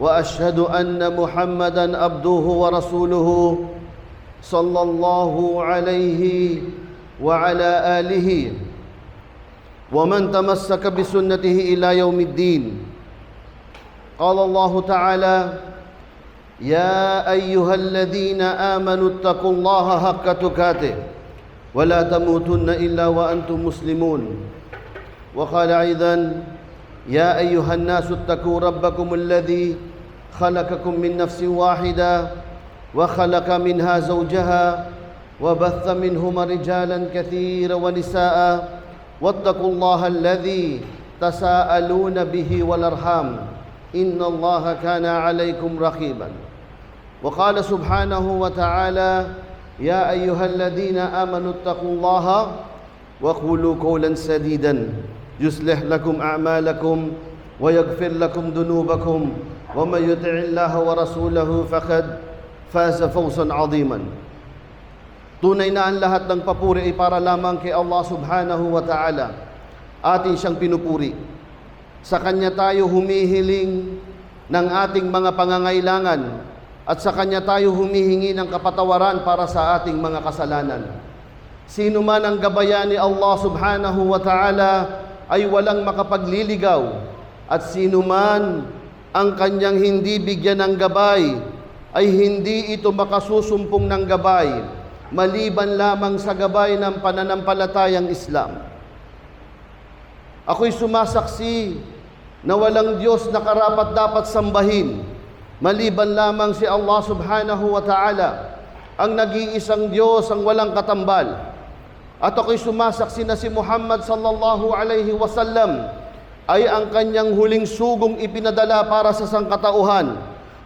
وأشهد أن محمدا عبده ورسوله صلى الله عليه وعلى آله ومن تمسك بسنته إلى يوم الدين. قال الله تعالى يا أيها الذين آمنوا اتقوا الله حق تقاته ولا تموتن إلا وأنتم مسلمون. وقال أيضا يا أيها الناس اتقوا ربكم الذي خلقكم من نفس واحدة وخلق منها زوجها وبث منهما رجالا كثيرا ونساء واتقوا الله الذي تساءلون به والأرحام إن الله كان عليكم رقيبا. وقال سبحانه وتعالى يا أيها الذين آمنوا اتقوا الله وقولوا قولا سديدا. يصلح لكم اعمالكم ويغفر لكم ذنوبكم ومن يطع الله ورسوله فقد فاز فوزا عظيما Tunay na ang lahat ng papuri ay para lamang kay Allah subhanahu wa ta'ala. Atin siyang pinupuri. Sa Kanya tayo humihiling ng ating mga pangangailangan at sa Kanya tayo humihingi ng kapatawaran para sa ating mga kasalanan. Sino man ang gabayan ni Allah subhanahu wa ta'ala ay walang makapagliligaw at sino man ang kanyang hindi bigyan ng gabay ay hindi ito makasusumpong ng gabay maliban lamang sa gabay ng pananampalatayang Islam. Ako'y sumasaksi na walang Diyos na karapat dapat sambahin maliban lamang si Allah subhanahu wa ta'ala ang nag-iisang Diyos ang walang katambal. At ako'y sumasaksi na si Muhammad sallallahu alaihi wasallam ay ang kanyang huling sugong ipinadala para sa sangkatauhan.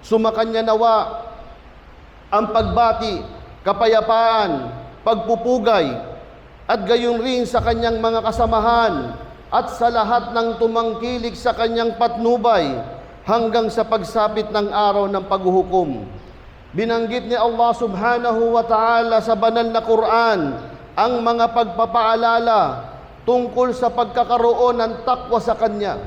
Sumakanya nawa ang pagbati, kapayapaan, pagpupugay, at gayon rin sa kanyang mga kasamahan at sa lahat ng tumangkilik sa kanyang patnubay hanggang sa pagsapit ng araw ng paghuhukom. Binanggit ni Allah subhanahu wa ta'ala sa banal na Quran ang mga pagpapaalala tungkol sa pagkakaroon ng takwa sa Kanya.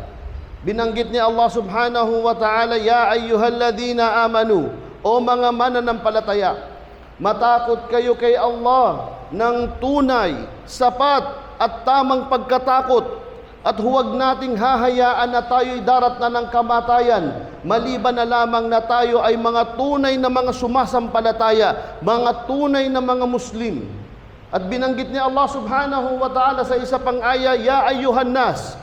Binanggit ni Allah subhanahu wa ta'ala, Ya ayyuhalladhina amanu, o mga mananampalataya, matakot kayo kay Allah ng tunay, sapat at tamang pagkatakot at huwag nating hahayaan na tayo'y darat na ng kamatayan maliban na lamang na tayo ay mga tunay na mga sumasampalataya, mga tunay na mga Muslim. At binanggit ni Allah subhanahu wa ta'ala sa isa pang aya, Ya ayyuhan nas,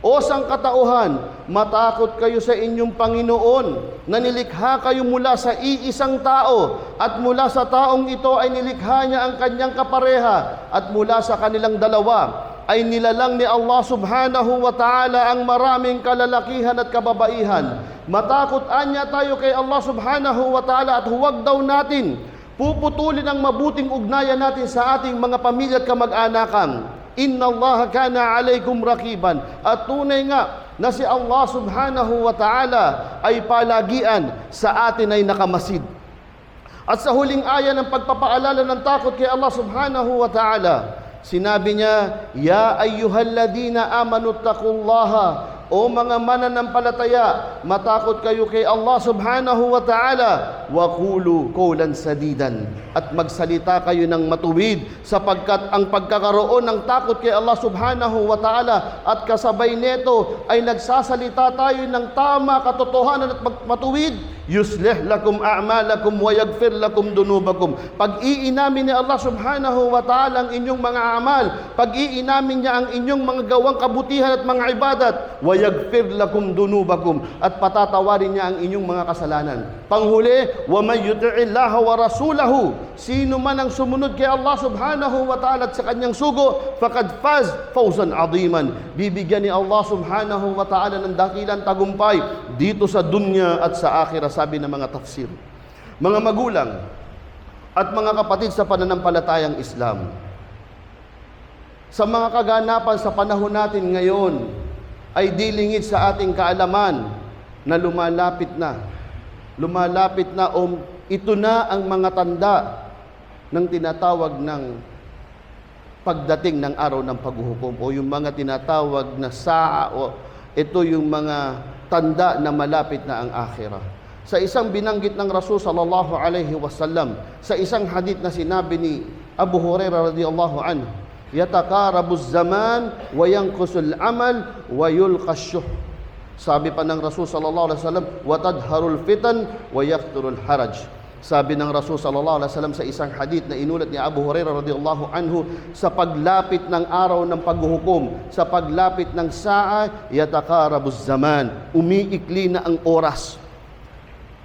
o sangkatauhan, matakot kayo sa inyong Panginoon na nilikha kayo mula sa iisang tao at mula sa taong ito ay nilikha niya ang kanyang kapareha at mula sa kanilang dalawa ay nilalang ni Allah subhanahu wa ta'ala ang maraming kalalakihan at kababaihan. Matakot anya tayo kay Allah subhanahu wa ta'ala at huwag daw natin puputulin ang mabuting ugnayan natin sa ating mga pamilya at kamag-anakan. Inna Allah kana alaykum rakiban. At tunay nga na si Allah subhanahu wa ta'ala ay palagian sa atin ay nakamasid. At sa huling aya ng pagpapaalala ng takot kay Allah subhanahu wa ta'ala, sinabi niya, Ya ayyuhalladina amanu taqullaha o mga mananampalataya, matakot kayo kay Allah subhanahu wa ta'ala, wa qulu qawlan sadidan. At magsalita kayo ng matuwid sapagkat ang pagkakaroon ng takot kay Allah subhanahu wa ta'ala at kasabay nito ay nagsasalita tayo ng tama, katotohanan at matuwid, yuslih lakum a'malakum wa yaghfir lakum dunubakum. Pag-iinamin ni Allah subhanahu wa ta'ala ang inyong mga amal, pag-iinamin niya ang inyong mga gawang kabutihan at mga ibadat, wa yaghfir lakum dunubakum at patatawarin niya ang inyong mga kasalanan. Panghuli, wa may yuti'illaha wa rasulahu. Sino man ang sumunod kay Allah subhanahu wa ta'ala at sa kanyang sugo, faqad faz fawzan adiman. Bibigyan ni Allah subhanahu wa ta'ala ng dakilang tagumpay dito sa dunya at sa akhirah sabi ng mga tafsir. Mga magulang at mga kapatid sa pananampalatayang Islam, sa mga kaganapan sa panahon natin ngayon ay dilingid sa ating kaalaman na lumalapit na. Lumalapit na o ito na ang mga tanda ng tinatawag ng pagdating ng araw ng paghuhukom o yung mga tinatawag na saa o ito yung mga tanda na malapit na ang akhirah. Sa isang binanggit ng Rasul sallallahu alaihi wasallam, sa isang hadith na sinabi ni Abu Hurairah radhiyallahu anhu, yatakarabu zaman wa yanqusul amal wa yulqa. Sabi pa ng Rasul sallallahu alaihi wasallam, wa tadharul fitan wa yaqturul haraj. Sabi ng Rasul sallallahu alaihi wasallam sa isang hadith na inulat ni Abu Hurairah radhiyallahu anhu sa paglapit ng araw ng paghuhukom, sa paglapit ng saa, yatakarabuz zaman, umiikli na ang oras.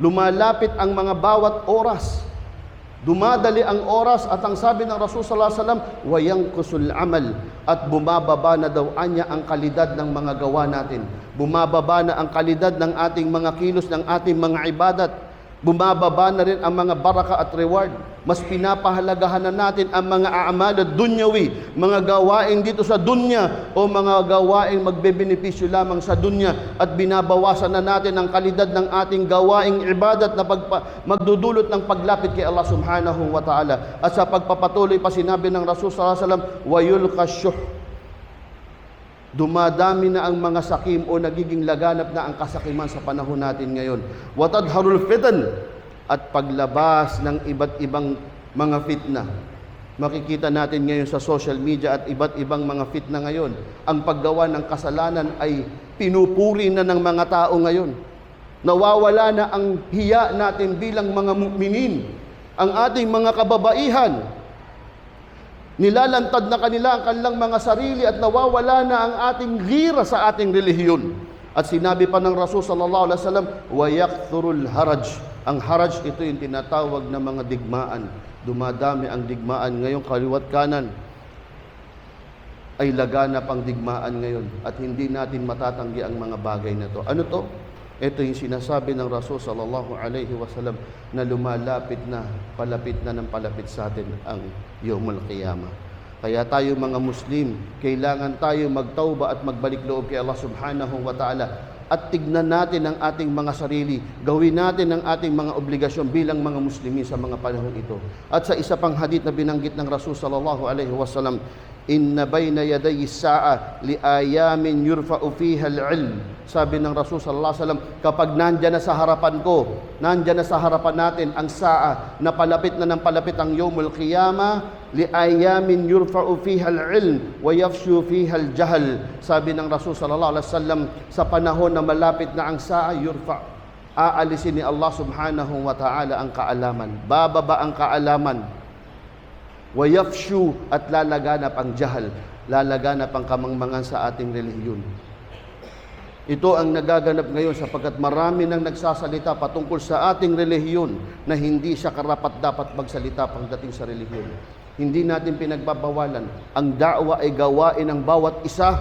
Lumalapit ang mga bawat oras. Dumadali ang oras at ang sabi ng Rasul sallallahu alaihi wasallam, wayang kusul amal at bumababa na daw anya ang kalidad ng mga gawa natin. Bumababa na ang kalidad ng ating mga kilos, ng ating mga ibadat. Bumababa na rin ang mga baraka at reward. Mas pinapahalagahan na natin ang mga aamal at dunyawi, mga gawain dito sa dunya o mga gawain magbebenepisyo lamang sa dunya at binabawasan na natin ang kalidad ng ating gawaing ibadat na pagpa, magdudulot ng paglapit kay Allah subhanahu wa ta'ala. At sa pagpapatuloy pa sinabi ng Rasul sallallahu alaihi wasallam, wayul kasyuh Dumadami na ang mga sakim o nagiging laganap na ang kasakiman sa panahon natin ngayon. Watadharul fitan at paglabas ng iba't ibang mga fitna. Makikita natin ngayon sa social media at iba't ibang mga fitna ngayon. Ang paggawa ng kasalanan ay pinupuri na ng mga tao ngayon. Nawawala na ang hiya natin bilang mga muminin. Ang ating mga kababaihan, Nilalantad na kanila ang kanilang mga sarili at nawawala na ang ating gira sa ating relihiyon. At sinabi pa ng Rasul sallallahu alaihi wasallam, "Wa yakthurul haraj." Ang haraj ito yung tinatawag na mga digmaan. Dumadami ang digmaan ngayon kaliwat kanan. Ay laganap ang digmaan ngayon at hindi natin matatanggi ang mga bagay na to. Ano to? Ito yung sinasabi ng Rasul sallallahu alaihi wasallam na lumalapit na, palapit na ng palapit sa atin ang Yawmul Qiyamah. Kaya tayo mga Muslim, kailangan tayo magtauba at magbalik loob kay Allah subhanahu wa ta'ala at tignan natin ang ating mga sarili, gawin natin ang ating mga obligasyon bilang mga Muslimin sa mga panahon ito. At sa isa pang hadith na binanggit ng Rasul sallallahu alaihi wasallam, inna bayna yaday saa li ayamin yurfa'u fiha al-ilm. Sabi ng Rasul sallallahu alaihi wasallam kapag nandiyan na sa harapan ko nandiyan na sa harapan natin ang saa na palapit na ng palapit ang yawmul qiyamah li ayamin yurfa'u fiha al-ilm wa yafshu fiha al-jahl. Sabi ng Rasul sallallahu alaihi wasallam sa panahon na malapit na ang saa yurfa. Aalisin ni Allah subhanahu wa ta'ala ang kaalaman. Bababa ang kaalaman wayafshu at lalaganap ang jahal, lalaganap ang kamangmangan sa ating relihiyon. Ito ang nagaganap ngayon sapagkat marami nang nagsasalita patungkol sa ating relihiyon na hindi siya karapat dapat magsalita pagdating sa relihiyon. Hindi natin pinagbabawalan. Ang da'wa ay gawain ng bawat isa.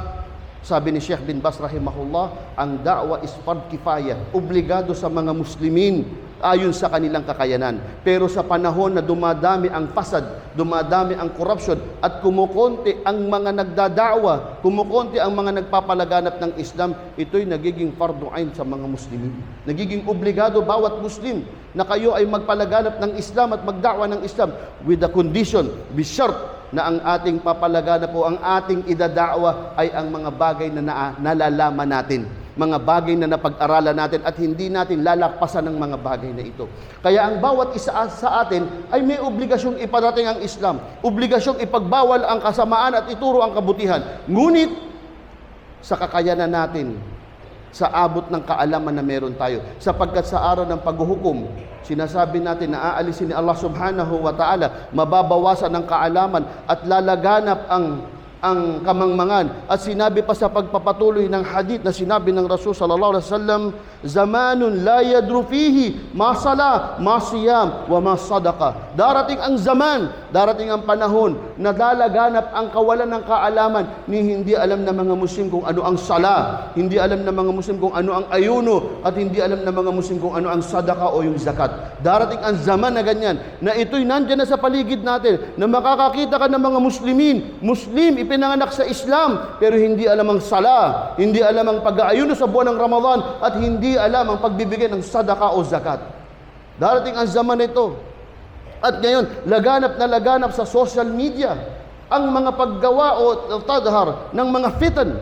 Sabi ni Sheikh bin Bas rahimahullah, ang da'wa is fard kifaya, obligado sa mga muslimin ayon sa kanilang kakayanan. Pero sa panahon na dumadami ang fasad, dumadami ang corruption at kumukonti ang mga nagdadawa, kumukonti ang mga nagpapalaganap ng Islam, ito'y nagiging fardu ain sa mga muslimin. Nagiging obligado bawat muslim na kayo ay magpalaganap ng Islam at magdawa ng Islam with the condition, be short na ang ating papalaganap po, ang ating idadawa ay ang mga bagay na, na nalalaman natin mga bagay na napag-aralan natin at hindi natin lalakpasan ng mga bagay na ito. Kaya ang bawat isa sa atin ay may obligasyong iparating ang Islam, obligasyong ipagbawal ang kasamaan at ituro ang kabutihan. Ngunit sa kakayanan natin, sa abot ng kaalaman na meron tayo. Sapagkat sa araw ng paghuhukom, sinasabi natin na aalisin ni Allah subhanahu wa ta'ala, mababawasan ng kaalaman at lalaganap ang ang kamangmangan. At sinabi pa sa pagpapatuloy ng hadith na sinabi ng Rasul sallallahu alaihi wasallam, zamanun la yadru fihi ma sala, ma siyam, wa ma sadaqa. Darating ang zaman, darating ang panahon na dalaganap ang kawalan ng kaalaman ni hindi alam ng mga Muslim kung ano ang sala, hindi alam ng mga Muslim kung ano ang ayuno, at hindi alam ng mga Muslim kung ano ang sadaka o yung zakat. Darating ang zaman na ganyan, na ito'y nandyan na sa paligid natin, na makakakita ka ng mga Muslimin, Muslim, ipinanganak sa Islam, pero hindi alam ang sala, hindi alam ang pag-aayuno sa buwan ng Ramadan, at hindi alam ang pagbibigay ng sadaka o zakat. Darating ang zaman nito. At ngayon, laganap na laganap sa social media ang mga paggawa o tadhar ng mga fitan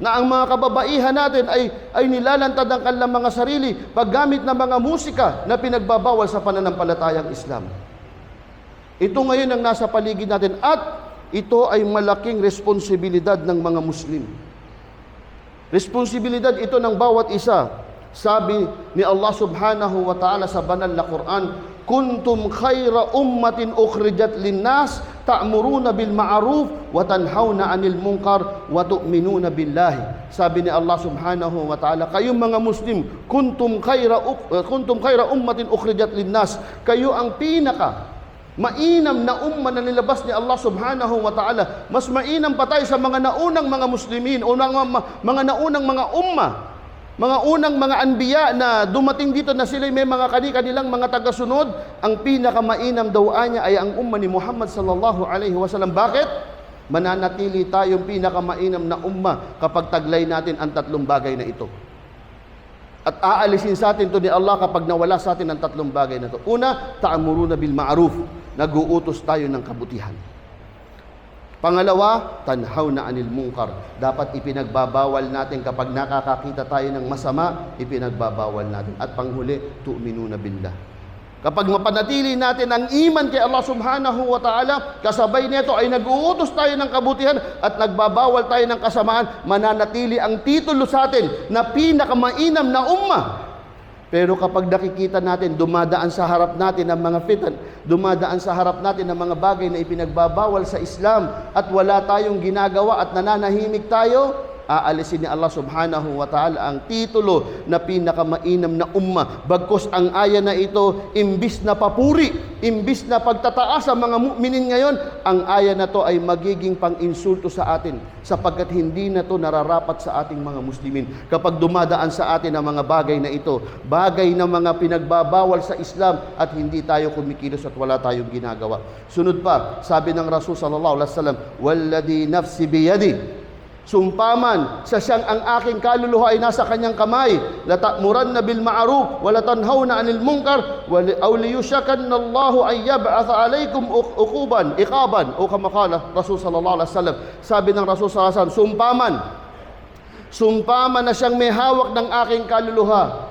na ang mga kababaihan natin ay, ay nilalantad ang kanilang mga sarili paggamit ng mga musika na pinagbabawal sa pananampalatayang Islam. Ito ngayon ang nasa paligid natin at ito ay malaking responsibilidad ng mga Muslim. Responsibilidad ito ng bawat isa. Sabi ni Allah subhanahu wa ta'ala sa banal na Quran, Kuntum khayra ummatin ukhrijat linnas ta'muruna bil ma'ruf wa tanhauna 'anil munkar wa tu'minuna billahi. Sabi ni Allah Subhanahu wa ta'ala, kayong mga Muslim, kuntum khayra uh, kuntum khayra ummatin ukhrijat linnas. Kayo ang pinaka mainam na umma na nilabas ni Allah Subhanahu wa ta'ala. Mas mainam pa tayo sa mga naunang mga Muslimin o mga, mga naunang mga umma mga unang mga anbiya na dumating dito na sila may mga kani-kanilang mga tagasunod, ang pinakamainam daw niya ay ang umma ni Muhammad sallallahu alaihi wasallam. Bakit? Mananatili tayong pinakamainam na umma kapag taglay natin ang tatlong bagay na ito. At aalisin sa atin to ni Allah kapag nawala sa atin ang tatlong bagay na ito. Una, ta'amuruna bil ma'ruf. Nag-uutos tayo ng kabutihan. Pangalawa, tanhaw na anil mungkar. Dapat ipinagbabawal natin kapag nakakakita tayo ng masama, ipinagbabawal natin. At panghuli, tu'minuna billah. Kapag mapanatili natin ang iman kay Allah subhanahu wa ta'ala, kasabay nito ay nag-uutos tayo ng kabutihan at nagbabawal tayo ng kasamaan, mananatili ang titulo sa atin na pinakamainam na umma pero kapag nakikita natin, dumadaan sa harap natin ang mga fitan, dumadaan sa harap natin ang mga bagay na ipinagbabawal sa Islam at wala tayong ginagawa at nananahimik tayo, aalisin ni Allah subhanahu wa ta'ala ang titulo na pinakamainam na umma. Bagkos ang aya na ito, imbis na papuri, imbis na pagtataas sa mga mu'minin ngayon, ang aya na to ay magiging pang-insulto sa atin sapagkat hindi na to nararapat sa ating mga muslimin. Kapag dumadaan sa atin ang mga bagay na ito, bagay na mga pinagbabawal sa Islam at hindi tayo kumikilos at wala tayong ginagawa. Sunod pa, sabi ng Rasul sallallahu alaihi wasallam, "Walladhi nafsi biyadi" Sumpaman sa siyang ang aking kaluluha ay nasa kanyang kamay. Latamuran na bil ma'ruf wa latanhaw na anil munkar wa awliyushakan Allahu ay yab'atha alaykum uquban iqaban o kamakala Rasul sallallahu alaihi wasallam. Sabi ng Rasul sallallahu alaihi wasallam, sumpaman. Sumpaman na siyang may hawak ng aking kaluluha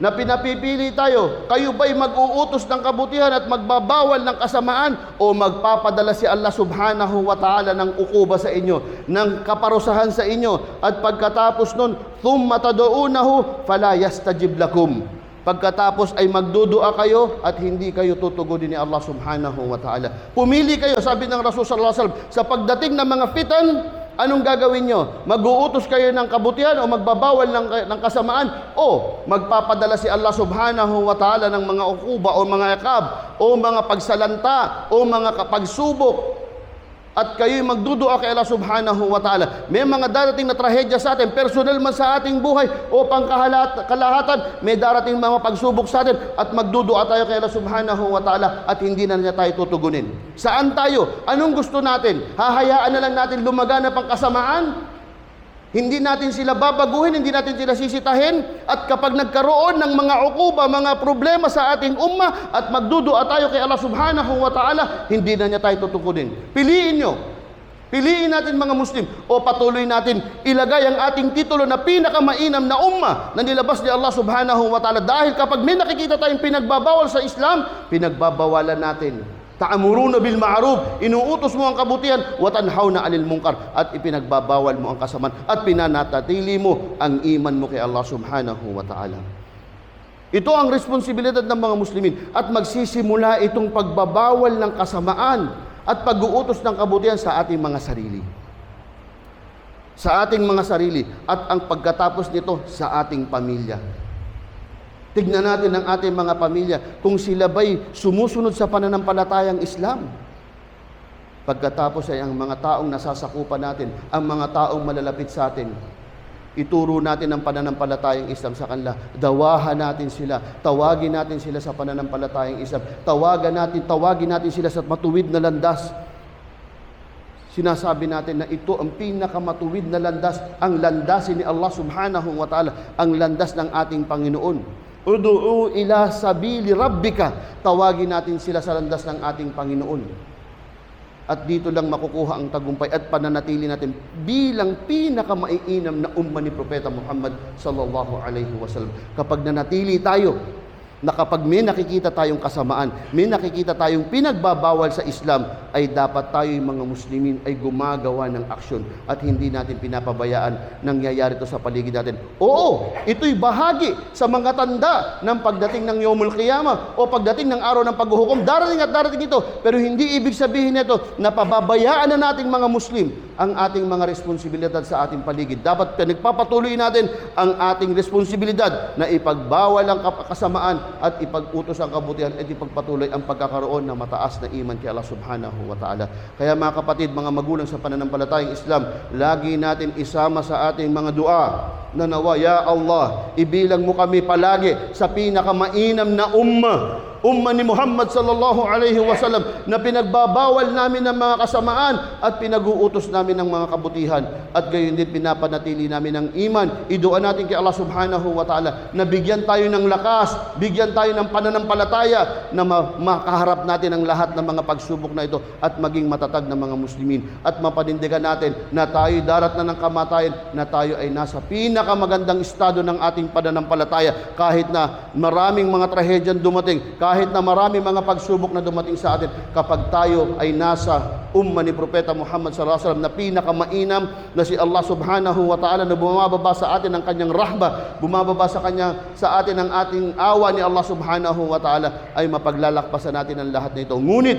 na pinapipili tayo, kayo ba'y mag-uutos ng kabutihan at magbabawal ng kasamaan o magpapadala si Allah subhanahu wa ta'ala ng ukuba sa inyo, ng kaparusahan sa inyo at pagkatapos nun, thumma tad'unahu fala yastajib lakum. Pagkatapos ay magdudua kayo at hindi kayo tutugunin ni Allah subhanahu wa ta'ala. Pumili kayo, sabi ng Rasul sallallahu alaihi wasallam, sa pagdating ng mga fitan, Anong gagawin nyo? Mag-uutos kayo ng kabutihan o magbabawal ng, ng kasamaan o magpapadala si Allah subhanahu wa ta'ala ng mga ukuba o mga yakab o mga pagsalanta o mga pagsubok at kayo'y magdudua kay Allah subhanahu wa ta'ala. May mga darating na trahedya sa atin, personal man sa ating buhay o pangkalahatan, may darating mga pagsubok sa atin at magdudua tayo kay Allah subhanahu wa ta'ala at hindi na niya tayo tutugunin. Saan tayo? Anong gusto natin? Hahayaan na lang natin lumaganap ang kasamaan? Hindi natin sila babaguhin, hindi natin sila sisitahin. At kapag nagkaroon ng mga ukuba, mga problema sa ating umma at magdudua tayo kay Allah subhanahu wa ta'ala, hindi na niya tayo tutukunin. Piliin nyo. Piliin natin mga Muslim o patuloy natin ilagay ang ating titulo na pinakamainam na umma na nilabas ni Allah subhanahu wa ta'ala. Dahil kapag may nakikita tayong pinagbabawal sa Islam, pinagbabawalan natin Ta'amuruna bil ma'ruf, inuutos mo ang kabutihan, wa tanhauna 'anil munkar at ipinagbabawal mo ang kasamaan at pinanatili mo ang iman mo kay Allah Subhanahu wa ta'ala. Ito ang responsibilidad ng mga muslimin at magsisimula itong pagbabawal ng kasamaan at pag-uutos ng kabutihan sa ating mga sarili. sa ating mga sarili at ang pagkatapos nito sa ating pamilya. Tignan natin ang ating mga pamilya kung sila ba'y sumusunod sa pananampalatayang Islam. Pagkatapos ay ang mga taong nasasakupan natin, ang mga taong malalapit sa atin, ituro natin ang pananampalatayang Islam sa kanila. Dawahan natin sila, tawagin natin sila sa pananampalatayang Islam. Tawagan natin, tawagin natin sila sa matuwid na landas. Sinasabi natin na ito ang pinakamatuwid na landas, ang landasin ni Allah subhanahu wa ta'ala, ang landas ng ating Panginoon. Udu'u ila sabili rabbika. Tawagin natin sila sa landas ng ating Panginoon. At dito lang makukuha ang tagumpay at pananatili natin bilang pinakamaiinam na umma ni Propeta Muhammad sallallahu alaihi wasallam. Kapag nanatili tayo na kapag may nakikita tayong kasamaan, may nakikita tayong pinagbabawal sa Islam, ay dapat tayo yung mga Muslimin ay gumagawa ng aksyon at hindi natin pinapabayaan nangyayari ito sa paligid natin. Oo, ito'y bahagi sa mga tanda ng pagdating ng Yomul Qiyamah o pagdating ng araw ng paghuhukom. Darating at darating ito. Pero hindi ibig sabihin nito na pababayaan na nating mga Muslim ang ating mga responsibilidad sa ating paligid. Dapat pinagpapatuloy natin ang ating responsibilidad na ipagbawal ang kasamaan at ipag-utos ang kabutihan at ipagpatuloy ang pagkakaroon ng mataas na iman kay Allah subhanahu wa ta'ala. Kaya mga kapatid, mga magulang sa pananampalatayang Islam, lagi natin isama sa ating mga dua na nawa, Ya Allah, ibilang mo kami palagi sa pinakamainam na umma umma ni Muhammad sallallahu alaihi wasallam na pinagbabawal namin ng mga kasamaan at pinag-uutos namin ng mga kabutihan at gayon din pinapanatili namin ng iman. Iduan natin kay Allah subhanahu wa ta'ala na bigyan tayo ng lakas, bigyan tayo ng pananampalataya na ma- makaharap natin ang lahat ng mga pagsubok na ito at maging matatag na mga muslimin at mapanindigan natin na tayo darat na ng kamatayan na tayo ay nasa pinakamagandang estado ng ating pananampalataya kahit na maraming mga trahedyan dumating, kahit na maraming mga pagsubok na dumating sa atin kapag tayo ay nasa umma ni Propeta Muhammad sallallahu alaihi wasallam na pinakamainam na si Allah subhanahu wa ta'ala na bumababa sa atin ang kanyang rahba, bumababa sa kanya sa atin ang ating awa ni Allah subhanahu wa ta'ala ay mapaglalakpasan natin ang lahat na ito. Ngunit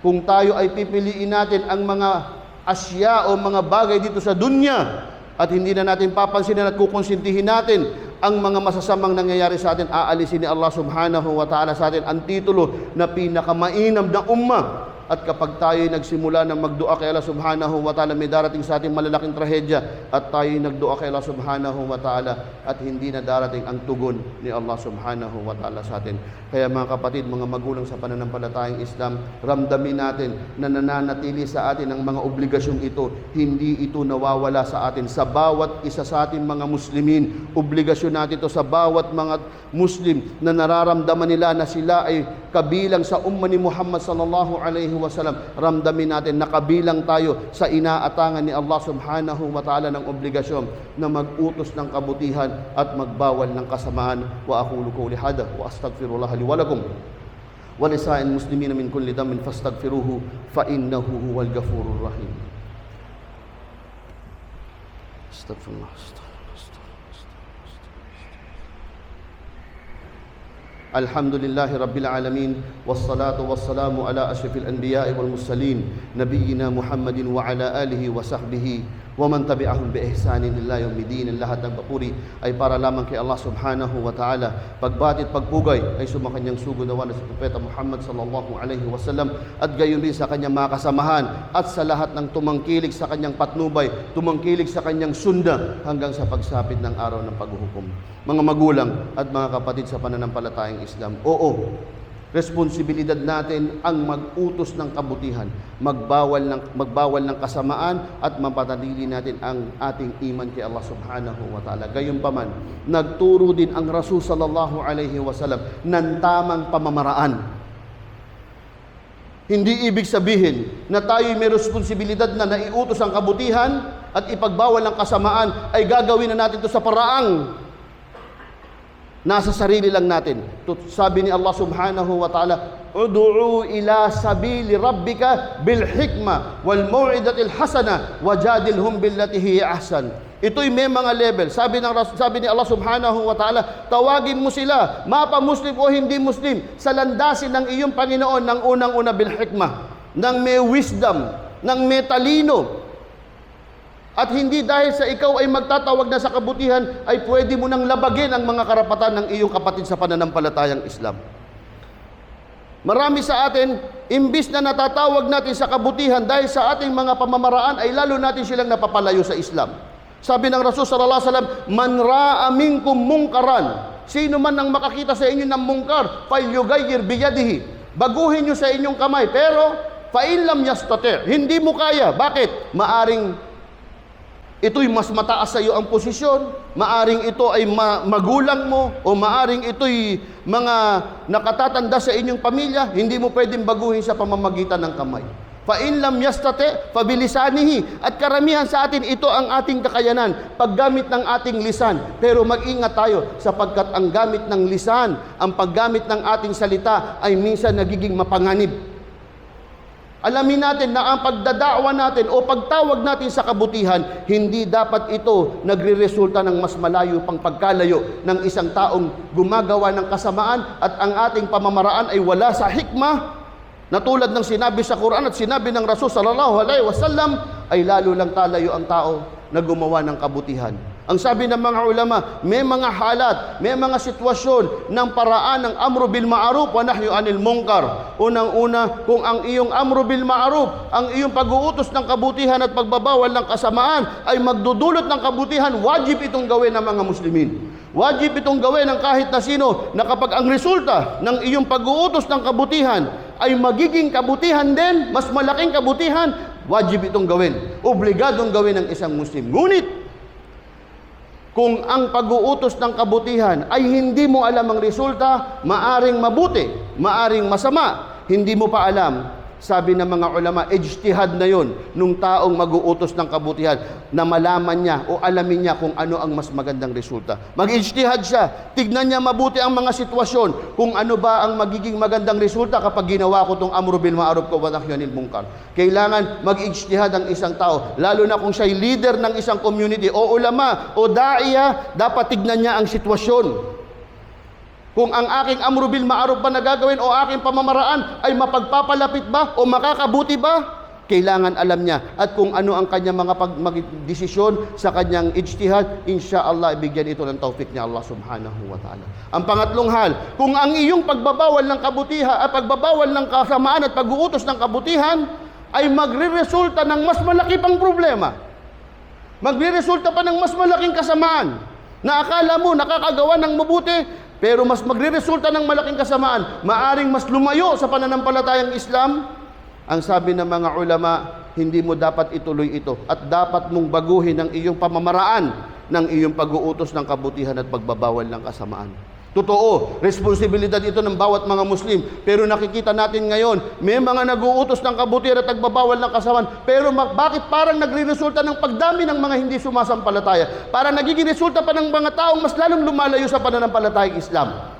kung tayo ay pipiliin natin ang mga asya o mga bagay dito sa dunya at hindi na natin papansinin at kukonsintihin natin ang mga masasamang nangyayari sa atin, aalisin ni Allah subhanahu wa ta'ala sa atin ang titulo na pinakamainam na umma. At kapag tayo nagsimula ng magdua kay Allah subhanahu wa ta'ala, may darating sa ating malalaking trahedya at tayo nagdua kay Allah subhanahu wa ta'ala at hindi na darating ang tugon ni Allah subhanahu wa ta'ala sa atin. Kaya mga kapatid, mga magulang sa pananampalatayang Islam, ramdamin natin na nananatili sa atin ang mga obligasyong ito. Hindi ito nawawala sa atin. Sa bawat isa sa ating mga Muslimin, obligasyon natin ito sa bawat mga Muslim na nararamdaman nila na sila ay kabilang sa umma ni Muhammad sallallahu alaihi wasallam. Ramdamin natin na kabilang tayo sa inaatangan ni Allah subhanahu wa ta'ala ng obligasyon na mag-utos ng kabutihan at magbawal ng kasamaan. Wa aqulu qawli hada wa astaghfirullah li wa lakum wa lisa'il muslimina min kulli dhanbin fastaghfiruhu fa innahu huwal ghafurur rahim. Astaghfirullah. الحمد لله رب العالمين والصلاة والسلام على أشرف الأنبياء والمرسلين نبينا محمد وعلى آله وصحبه ومن تبعهم بإحسان إلى يوم الدين lahat ng papuri ay para lamang kay Allah subhanahu wa ta'ala pagbati at pagpugay ay sumakanyang sugunawa na si Propeta Muhammad sallallahu alaihi wasallam at gayon din sa kanyang mga kasamahan at sa lahat ng tumangkilig sa kanyang patnubay tumangkilig sa kanyang sunda hanggang sa pagsapit ng araw ng paghuhukom mga magulang at mga kapatid sa pananampalatayang Islam. Oo, responsibilidad natin ang mag-utos ng kabutihan, magbawal ng magbawal ng kasamaan at mapatatili natin ang ating iman kay Allah Subhanahu wa taala. Gayunpaman, nagturo din ang Rasul sallallahu alaihi wasallam ng tamang pamamaraan. Hindi ibig sabihin na tayo may responsibilidad na naiutos ang kabutihan at ipagbawal ng kasamaan ay gagawin na natin ito sa paraang nasa sarili lang natin. Sabi ni Allah subhanahu wa ta'ala, Udu'u ila sabili rabbika bil hikma wal mau'idatil hasana wajadilhum billati hiya ahsan. Ito'y may mga level. Sabi ng sabi ni Allah Subhanahu wa Ta'ala, tawagin mo sila, mapa Muslim o hindi Muslim, sa landasin ng iyong Panginoon ng unang-una bil hikma, ng may wisdom, ng may talino, At hindi dahil sa ikaw ay magtatawag na sa kabutihan, ay pwede mo nang labagin ang mga karapatan ng iyong kapatid sa pananampalatayang Islam. Marami sa atin, imbis na natatawag natin sa kabutihan dahil sa ating mga pamamaraan, ay lalo natin silang napapalayo sa Islam. Sabi ng Rasul sallallahu alaihi wasallam, "Man ra'a minkum mungkaran." Sino man ang makakita sa inyo ng mungkar, falyughayyir biyadihi. Baguhin niyo sa inyong kamay, pero fa in lam yastati, hindi mo kaya. Bakit? Maaring ito'y mas mataas sa iyo ang posisyon, maaring ito ay ma- magulang mo, o maaring ito'y mga nakatatanda sa inyong pamilya, hindi mo pwedeng baguhin sa pamamagitan ng kamay. Fa in lam yastate, fabilisanihi. At karamihan sa atin, ito ang ating kakayanan, paggamit ng ating lisan. Pero mag-ingat tayo, sapagkat ang gamit ng lisan, ang paggamit ng ating salita, ay minsan nagiging mapanganib. Alamin natin na ang pagdadawa natin o pagtawag natin sa kabutihan, hindi dapat ito nagre-resulta ng mas malayo pang pagkalayo ng isang taong gumagawa ng kasamaan at ang ating pamamaraan ay wala sa hikmah na tulad ng sinabi sa Quran at sinabi ng Rasul sallallahu alaihi wasallam ay lalo lang talayo ang tao na gumawa ng kabutihan. Ang sabi ng mga ulama, may mga halat, may mga sitwasyon ng paraan ng amro bil ma'ruf wa nahyu anil munkar. Unang-una, kung ang iyong amro bil ma'ruf, ang iyong pag-uutos ng kabutihan at pagbabawal ng kasamaan ay magdudulot ng kabutihan, wajib itong gawin ng mga muslimin. Wajib itong gawin ng kahit na sino na kapag ang resulta ng iyong pag-uutos ng kabutihan ay magiging kabutihan din, mas malaking kabutihan, wajib itong gawin. Obligadong gawin ng isang Muslim. Ngunit, kung ang pag-uutos ng kabutihan ay hindi mo alam ang resulta, maaring mabuti, maaring masama, hindi mo pa alam. Sabi ng mga ulama, ijtihad na yon nung taong mag-uutos ng kabutihan na malaman niya o alamin niya kung ano ang mas magandang resulta. Mag-ijtihad siya, tignan niya mabuti ang mga sitwasyon kung ano ba ang magiging magandang resulta kapag ginawa ko tong amru bil ma'ruf wa nahyu anil munkar. Kailangan mag-ijtihad ang isang tao, lalo na kung siya'y leader ng isang community o ulama o daiya, dapat tignan niya ang sitwasyon. Kung ang aking amru bil ma'ruf ba na gagawin o aking pamamaraan ay mapagpapalapit ba o makakabuti ba? Kailangan alam niya at kung ano ang kanyang mga pag desisyon sa kanyang ijtihad, insya Allah ibigyan ito ng taufik ni Allah subhanahu wa ta'ala. Ang pangatlong hal, kung ang iyong pagbabawal ng kabutihan at pagbabawal ng kasamaan at pag-uutos ng kabutihan ay magre-resulta ng mas malaki pang problema. Magre-resulta pa ng mas malaking kasamaan na akala mo nakakagawa ng mabuti, pero mas magre-resulta ng malaking kasamaan, maaring mas lumayo sa pananampalatayang Islam, ang sabi ng mga ulama, hindi mo dapat ituloy ito at dapat mong baguhin ang iyong pamamaraan ng iyong pag-uutos ng kabutihan at pagbabawal ng kasamaan. Totoo, responsibilidad ito ng bawat mga Muslim. Pero nakikita natin ngayon, may mga nag-uutos ng kabutihan at nagbabawal ng kasamaan. Pero bakit parang nagre-resulta ng pagdami ng mga hindi sumasampalataya? Para nagiging resulta pa ng mga taong mas lalong lumalayo sa pananampalatayang Islam.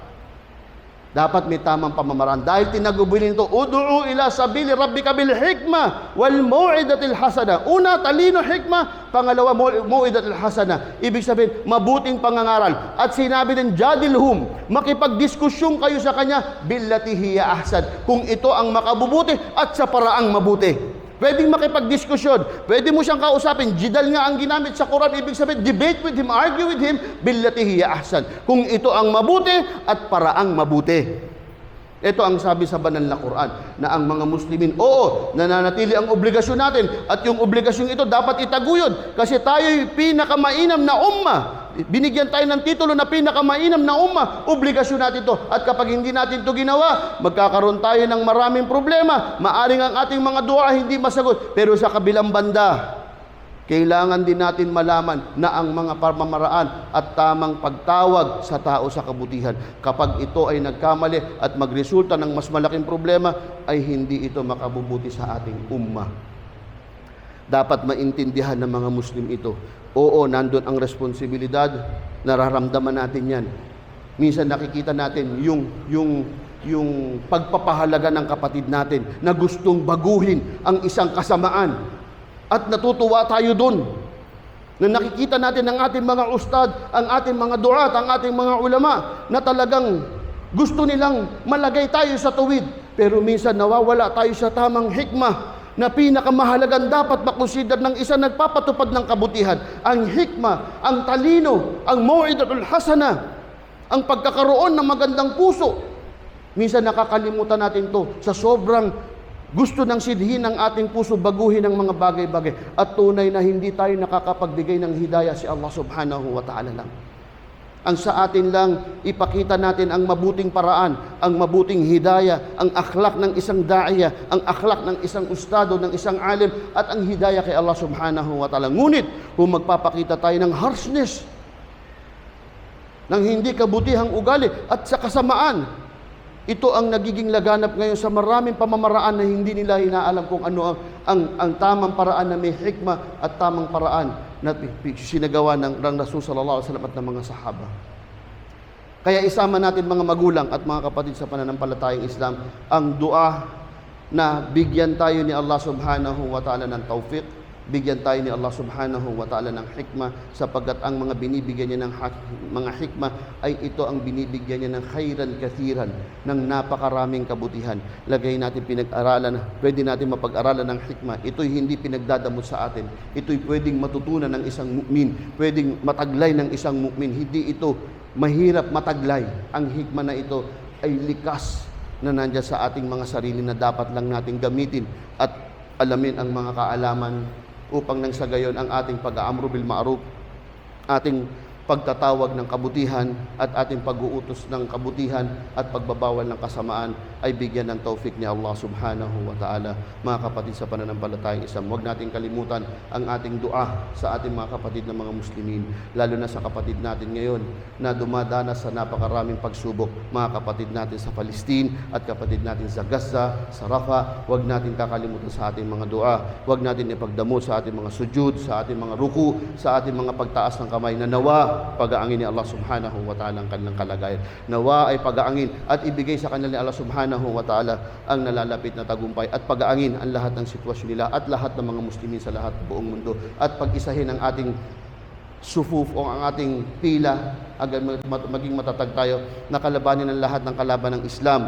Dapat may tamang pamamaraan. Dahil tinagubilin ito, Udu'u ila sabili rabbika bil hikma wal mu'idatil hasana. Una, talino hikma. Pangalawa, mu- mu'idatil hasana. Ibig sabihin, mabuting pangangaral. At sinabi din, jadilhum, makipagdiskusyon kayo sa kanya, billati hiya ahsan. Kung ito ang makabubuti at sa paraang mabuti. Pwedeng makipagdiskusyon. Pwede mo siyang kausapin. Jidal nga ang ginamit sa Quran. Ibig sabihin, debate with him, argue with him, billati hiya ahsan. Kung ito ang mabuti at paraang mabuti. Ito ang sabi sa banal na Quran na ang mga Muslimin, oo, nananatili ang obligasyon natin at yung obligasyon ito dapat itaguyod kasi tayo'y pinakamainam na umma. Binigyan tayo ng titulo na pinakamainam na umma. Obligasyon natin ito. At kapag hindi natin ito ginawa, magkakaroon tayo ng maraming problema. Maaring ang ating mga dua hindi masagot. Pero sa kabilang banda, kailangan din natin malaman na ang mga pamamaraan at tamang pagtawag sa tao sa kabutihan. Kapag ito ay nagkamali at magresulta ng mas malaking problema, ay hindi ito makabubuti sa ating umma. Dapat maintindihan ng mga Muslim ito. Oo, nandun ang responsibilidad, nararamdaman natin yan. Minsan nakikita natin yung, yung, yung pagpapahalaga ng kapatid natin na gustong baguhin ang isang kasamaan. At natutuwa tayo doon na nakikita natin ng ating mga ustad, ang ating mga duat, ang ating mga ulama na talagang gusto nilang malagay tayo sa tuwid. Pero minsan nawawala tayo sa tamang hikmah na pinakamahalagang dapat makonsider ng isang nagpapatupad ng kabutihan. Ang hikma, ang talino, ang mu'idatul hasana, ang pagkakaroon ng magandang puso. Minsan nakakalimutan natin to sa sobrang gusto ng sidhin ng ating puso baguhin ang mga bagay-bagay at tunay na hindi tayo nakakapagbigay ng hidayah si Allah subhanahu wa ta'ala lang. Ang sa atin lang, ipakita natin ang mabuting paraan, ang mabuting hidayah, ang akhlak ng isang da'iyah, ang akhlak ng isang ustado, ng isang alim, at ang hidayah kay Allah subhanahu wa ta'ala. Ngunit, kung magpapakita tayo ng harshness, ng hindi kabutihang ugali at sa kasamaan, ito ang nagiging laganap ngayon sa maraming pamamaraan na hindi nila inaalam kung ano ang, ang, ang tamang paraan na may hikma at tamang paraan na sinagawa ng, ng Rasul sallallahu alaihi wasallam at ng mga sahaba. Kaya isama natin mga magulang at mga kapatid sa pananampalatayang Islam ang dua na bigyan tayo ni Allah subhanahu wa ta'ala ng tawfiq, bigyan tayo ni Allah subhanahu wa ta'ala ng hikma sapagkat ang mga binibigyan niya ng mga hikma ay ito ang binibigyan niya ng khairan kathiran ng napakaraming kabutihan. Lagay natin pinag-aralan, pwede natin mapag-aralan ng hikma. Ito'y hindi pinagdadamot sa atin. Ito'y pwedeng matutunan ng isang mu'min, pwedeng mataglay ng isang mu'min. Hindi ito mahirap mataglay. Ang hikma na ito ay likas na nandyan sa ating mga sarili na dapat lang natin gamitin at alamin ang mga kaalaman upang nang sa gayon ang ating pag-aamro bil ating pagtatawag ng kabutihan at ating pag-uutos ng kabutihan at pagbabawal ng kasamaan ay bigyan ng taufik ni Allah subhanahu wa ta'ala. Mga kapatid sa pananampalatayang isang, huwag natin kalimutan ang ating dua sa ating mga kapatid na mga muslimin, lalo na sa kapatid natin ngayon na dumadanas sa napakaraming pagsubok, mga kapatid natin sa Palestine at kapatid natin sa Gaza, sa Rafah, huwag natin kakalimutan sa ating mga dua, huwag natin ipagdamot sa ating mga sujud, sa ating mga ruku, sa ating mga pagtaas ng kamay na nawa pag-aangin ni Allah subhanahu wa ta'ala ang kanilang kalagayan. Nawa ay pag-aangin at ibigay sa kanila ni Allah subhanahu wa ta'ala ang nalalapit na tagumpay at pag-aangin ang lahat ng sitwasyon nila at lahat ng mga muslimin sa lahat buong mundo at pag-isahin ang ating sufuf o ang ating pila mat- maging matatag tayo na kalabanin ang lahat ng kalaban ng Islam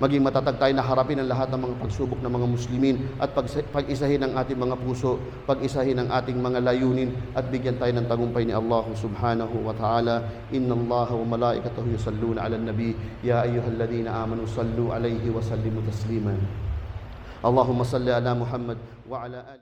maging matatag tayo na harapin ang lahat ng mga pagsubok ng mga muslimin at pag, pag-isahin ang ating mga puso, pag-isahin ang ating mga layunin at bigyan tayo ng tagumpay ni Allah subhanahu wa ta'ala. Inna Allah wa malaikatahu yusalluna ala nabi ya ayyuhalladhina amanu sallu alayhi wa sallimu. Allahumma salli ala Muhammad wa ala ali